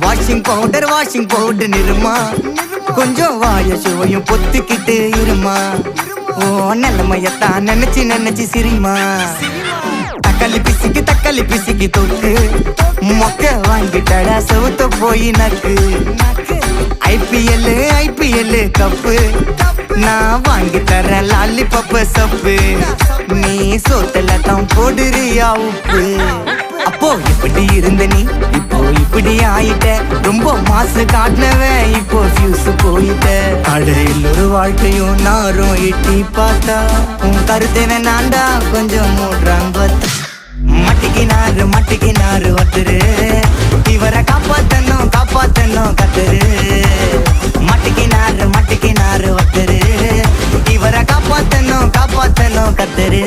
Washing powder washing powder Nirma கொஞ்சம் வாய சுவையும் பொத்துக்கிட்டு இருமா. ஓ நிலைமையத்தான் நினைச்சு நினைச்சு சிரிமா. தக்காளி பிசிக்கு தக்காளி பிசிக்கு தொட்டு மொக்க வாங்கிட்டடா செவுத்த போய் நக்கு. IPL IPL cup. நான் வாங்கி தரேன் லாலிபப்ப சப்பு. நீ சோத்துல தான் போடுறியா உப்பு. அப்போ இப்படி இருந்த நீ இப்போ இப்படி ஆயிட்ட. ரொம்ப மாசு காட்டினவன் இப்போ ஃபியூஸ் போயிட்ட. அடையில் ஒரு வாழ்க்கையும் நாரும் எட்டி பார்த்தா. உன் கருத்தேன நான்டா கொஞ்சம் மூடுறாங்க பார்த்தா மட்டிக்கினாரு மட்டிக்கினாரு ஒருத்தரு. இவரை காப்பாத்தனும் காப்பாத்தனும் கத்தரு. மட்டிக்கினாரு மட்டிக்கினாரு ஒத்துரு இவரை காப்பாத்தனும் காப்பாத்தனும் கத்தரு.